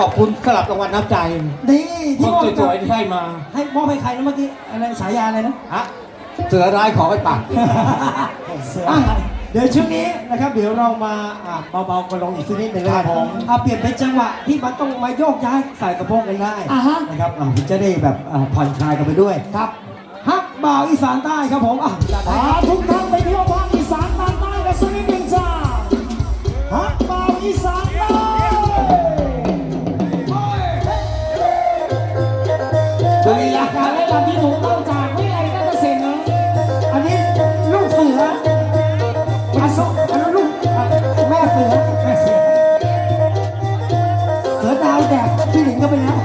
ขอบคุณสำหรับรางวัลน้ำใจนี่คที่นมอบสวยๆที่ให้มาให้มอบให้ใครนะเมื่อกี้อะไรฉายาอะไรนะ ฮะเสือร้ายขอไปปากอะเดี๋ยวช่วงนี้นะครับ เดี๋ยวเรามาอะเบาๆกันลงอีกสักนิดหนึ่งนะครับครับผมอะเปลี่ยนเป็นจังหวะที่มันต้องมาโยกย้ายใส่กระโปรงกันได้อ่าฮะ นะครับอะจะได้แบบอะผ่อนคลายกันไปด้วยครับฮักบ่าวอีสานใต้ครับผมอะจัดให้ พาทุกท่านไปเที่ยวภาคอีสานตอนใต้กันสักนิดหนึ่งจ้าฮักเบาอีสาน อแม่เสือดาวแดกพี่หนิงก็ไปแล้ว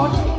머리